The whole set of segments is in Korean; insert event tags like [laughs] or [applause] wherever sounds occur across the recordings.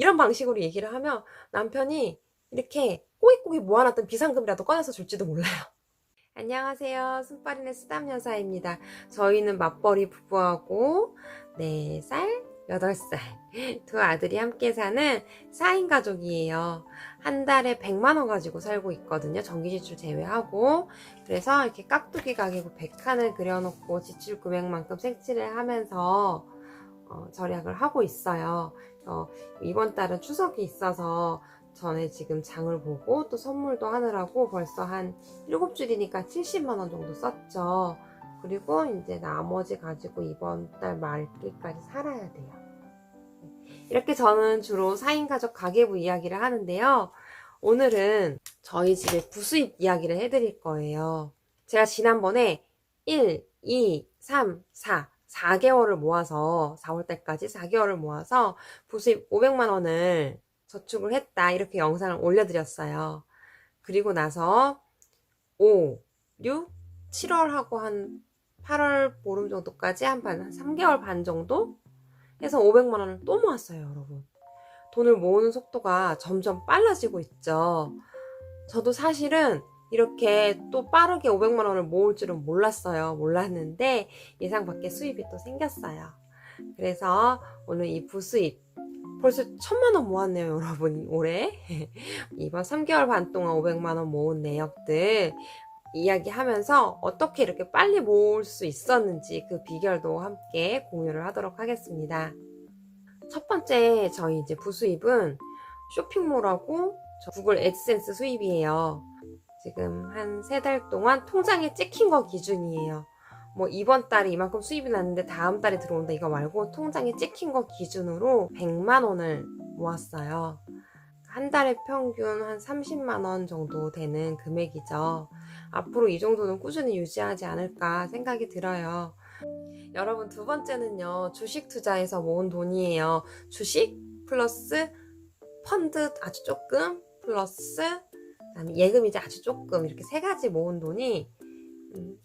이런 방식으로 얘기를 하면 남편이 이렇게 꼬깃꼬깃 모아놨던 비상금이라도 꺼내서 줄지도 몰라요. [laughs] 안녕하세요. 순빨이네 쓰담 여사입니다. 저희는 맞벌이 부부하고 4살, 8살 [laughs] 두 아들이 함께 사는 4인 가족이에요. 한 달에 100만 원 가지고 살고 있거든요. 전기지출 제외하고. 그래서 이렇게 깍두기 가게고 100칸을 그려놓고 지출 금액만큼 색칠을 하면서 어, 절약을 하고 있어요. 어, 이번 달은 추석이 있어서 전에 지금 장을 보고 또 선물도 하느라고 벌써 한 7줄이니까 70만원 정도 썼죠. 그리고 이제 나머지 가지고 이번 달 말기까지 살아야 돼요. 이렇게 저는 주로 4인 가족 가계부 이야기를 하는데요. 오늘은 저희 집의 부수입 이야기를 해드릴 거예요. 제가 지난번에 1, 2, 3, 4, 4개월을 모아서 4월 달까지 4개월을 모아서 부수입 500만 원을 저축을 했다 이렇게 영상을 올려드렸어요. 그리고 나서 5, 6, 7월하고 한 8월 보름 정도까지 한 반, 한 3개월 반 정도 해서 500만 원을 또 모았어요, 여러분. 돈을 모으는 속도가 점점 빨라지고 있죠. 저도 사실은 이렇게 또 빠르게 500만 원을 모을 줄은 몰랐어요. 몰랐는데 예상 밖의 수입이 또 생겼어요. 그래서 오늘 이 부수입 벌써 천만 원 모았네요, [laughs] 여러분. 올해 [laughs] 이번 3개월 반 동안 500만 원 모은 내역들 이야기하면서 어떻게 이렇게 빨리 모을 수 있었는지 그 비결도 함께 공유를 하도록 하겠습니다. 첫 번째 저희 이제 부수입은 쇼핑몰하고 저 구글 애드센스 수입이에요. 지금 한 세 달 동안 통장에 찍힌 거 기준이에요. 뭐 이번 달에 이만큼 수입이 났는데 다음 달에 들어온다 이거 말고 통장에 찍힌 거 기준으로 100만 원을 모았어요. 한 달에 평균 한 30만 원 정도 되는 금액이죠. 앞으로 이 정도는 꾸준히 유지하지 않을까 생각이 들어요. 여러분 두 번째는요. 주식 투자에서 모은 돈이에요. 주식 플러스 펀드 아주 조금 플러스 그다음에 예금이자 아주 조금 이렇게 세 가지 모은 돈이 음,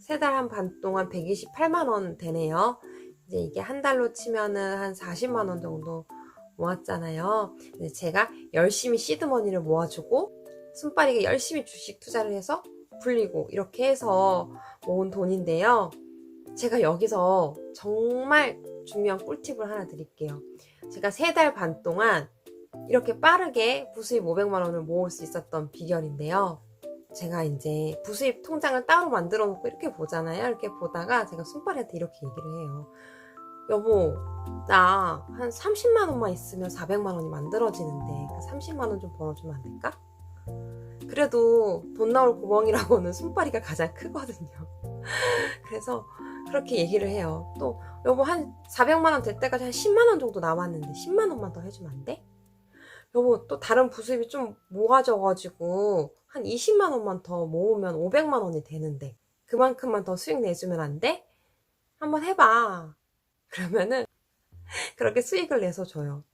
세달 한 반 동안 128만 원 되네요. 이제 이게 한 달로 치면은 한 40만 원 정도 모았잖아요. 근데 제가 열심히 시드머니를 모아주고 순빠리게 열심히 주식 투자를 해서 불리고 이렇게 해서 모은 돈인데요. 제가 여기서 정말 중요한 꿀팁을 하나 드릴게요. 제가 세 달 반 동안 이렇게 빠르게 부수입 500만 원을 모을 수 있었던 비결인데요. 제가 이제 부수입 통장을 따로 만들어 놓고 이렇게 보잖아요. 이렇게 보다가 제가 순빠리한테 이렇게 얘기를 해요. 여보, 나 한 30만 원만 있으면 400만 원이 만들어지는데 그 30만 원 좀 벌어주면 안 될까? 그래도 돈 나올 구멍이라고는 손바리가 가장 크거든요. [laughs] 그래서 그렇게 얘기를 해요. 또 여보 한 400만 원 될 때까지 한 10만 원 정도 남았는데 10만 원만 더 해주면 안 돼? 여보 또 다른 부수입이 좀 모아져가지고 한 20만 원만 더 모으면 500만 원이 되는데 그만큼만 더 수익 내주면 안 돼? 한번 해봐. [laughs] 그러면은 그렇게 수익을 내서 줘요.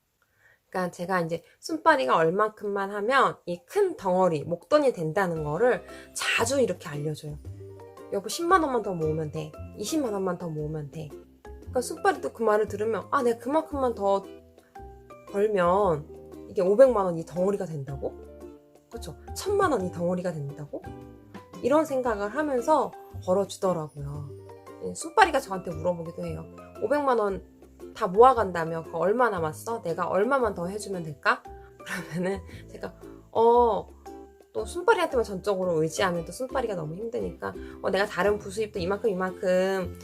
그러니까 제가 이제 순빠리가 얼만큼만 하면 이 큰 덩어리 목돈이 된다는 거를 자주 이렇게 알려줘요. 여보 10만 원만 더 모으면 돼. 20만 원만 더 모으면 돼. 그러니까 순빠리도 그 말을 들으면 아 내가 그만큼만 더 벌면 이게 500만 원이 덩어리가 된다고? 그렇죠. 1000만 원이 덩어리가 된다고? 이런 생각을 하면서 벌어주더라고요. 순빠리가 저한테 물어보기도 해요. 500만 원 다 모아간다며 그 얼마 남았어? 내가 얼마만 더 해주면 될까? [laughs] 그러면은 제가 어 또 순빠리한테만 전적으로 의지하면 또 순빠리가 너무 힘드니까 어 내가 다른 부수입도 이만큼 이만큼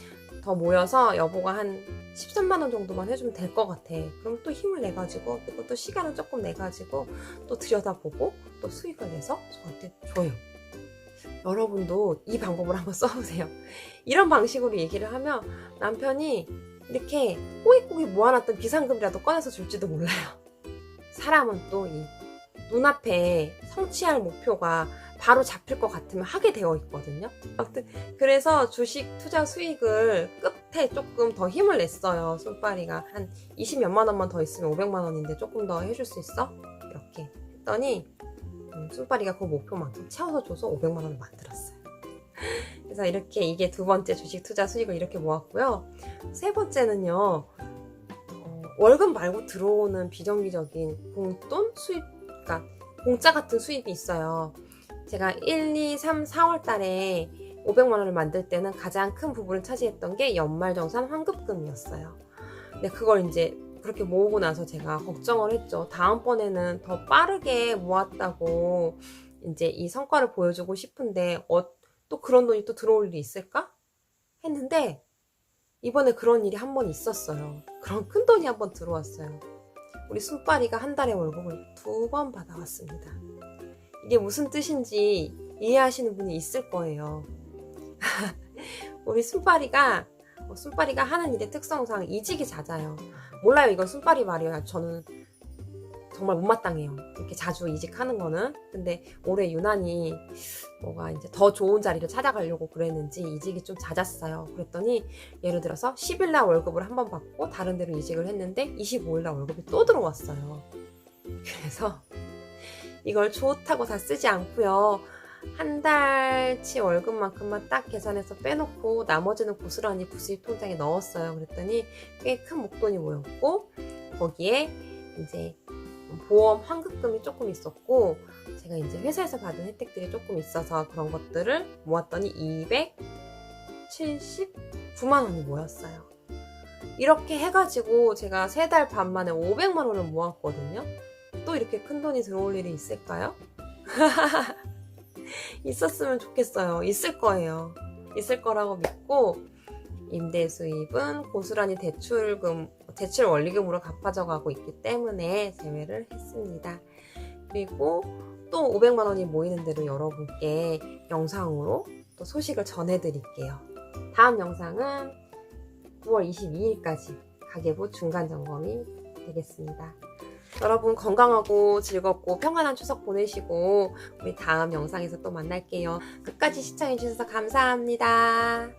더 모여서 여보가 한 13만 원 정도만 해주면 될 것 같아. 그럼 또 힘을 내가지고 그리고 또 시간을 조금 내가지고 또 들여다보고 또 수익을 내서 저한테 줘요. 여러분도 이 방법을 한번 써보세요. [laughs] 이런 방식으로 얘기를 하면 남편이 이렇게 꼬깃꼬깃 모아놨던 비상금이라도 꺼내서 줄지도 몰라요. 사람은 또 이 눈앞에 성취할 목표가 바로 잡힐 것 같으면 하게 되어 있거든요. 아무튼 그래서 주식 투자 수익을 끝에 조금 더 힘을 냈어요. 손빠리가 한 20몇만 원만 더 있으면 500만 원인데 조금 더 해줄 수 있어? 이렇게 했더니 음, 손빠리가 그 목표만큼 채워서 줘서 500만 원을 만들었어요. [laughs] 그래서 이렇게 이게 두 번째 주식 투자 수익을 이렇게 모았고요. 세 번째는요. 어, 월급 말고 들어오는 비정기적인 공돈 수입, 그러니까 공짜 같은 수입이 있어요. 제가 1, 2, 3, 4월 달에 500만 원을 만들 때는 가장 큰 부분을 차지했던 게 연말정산 환급금이었어요. 근데 그걸 이제 그렇게 모으고 나서 제가 걱정을 했죠. 다음번에는 더 빠르게 모았다고 이제 이 성과를 보여주고 싶은데 어, 또 그런 돈이 또 들어올 일이 있을까? 했는데 이번에 그런 일이 한 번 있었어요. 그런 큰 돈이 한 번 들어왔어요. 우리 순빠리가 한 달에 월급을 두 번 받아왔습니다. 이게 무슨 뜻인지 이해하시는 분이 있을 거예요. [laughs] 우리 순빠리가 어, 순빠리가 하는 일의 특성상 이직이 잦아요. 몰라요, 이건 순빠리 말이에요. 저는 정말 못마땅해요. 이렇게 자주 이직하는 거는. 근데 올해 유난히 뭐가 이제 더 좋은 자리를 찾아가려고 그랬는지 이직이 좀 잦았어요. 그랬더니 예를 들어서 10일날 월급을 한 번 받고 다른 데로 이직을 했는데 25일날 월급이 또 들어왔어요. 그래서 이걸 좋다고 다 쓰지 않고요. 한 달치 월급만큼만 딱 계산해서 빼놓고 나머지는 고스란히 부수입 통장에 넣었어요. 그랬더니 꽤 큰 목돈이 모였고 거기에 이제 보험 환급금이 조금 있었고 제가 이제 회사에서 받은 혜택들이 조금 있어서 그런 것들을 모았더니 279만 원이 모였어요. 이렇게 해가지고 제가 세 달 반 만에 500만 원을 모았거든요. 또 이렇게 큰 돈이 들어올 일이 있을까요? [laughs] 있었으면 좋겠어요. 있을 거예요. 있을 거라고 믿고 임대 수입은 고스란히 대출금, 대출 원리금으로 갚아져 가고 있기 때문에 제외를 했습니다. 그리고 또 500만 원이 모이는 대로 여러분께 영상으로 또 소식을 전해드릴게요. 다음 영상은 9월 22일까지 가계부 중간 점검이 되겠습니다. 여러분 건강하고 즐겁고 평안한 추석 보내시고 우리 다음 영상에서 또 만날게요. 끝까지 시청해주셔서 감사합니다.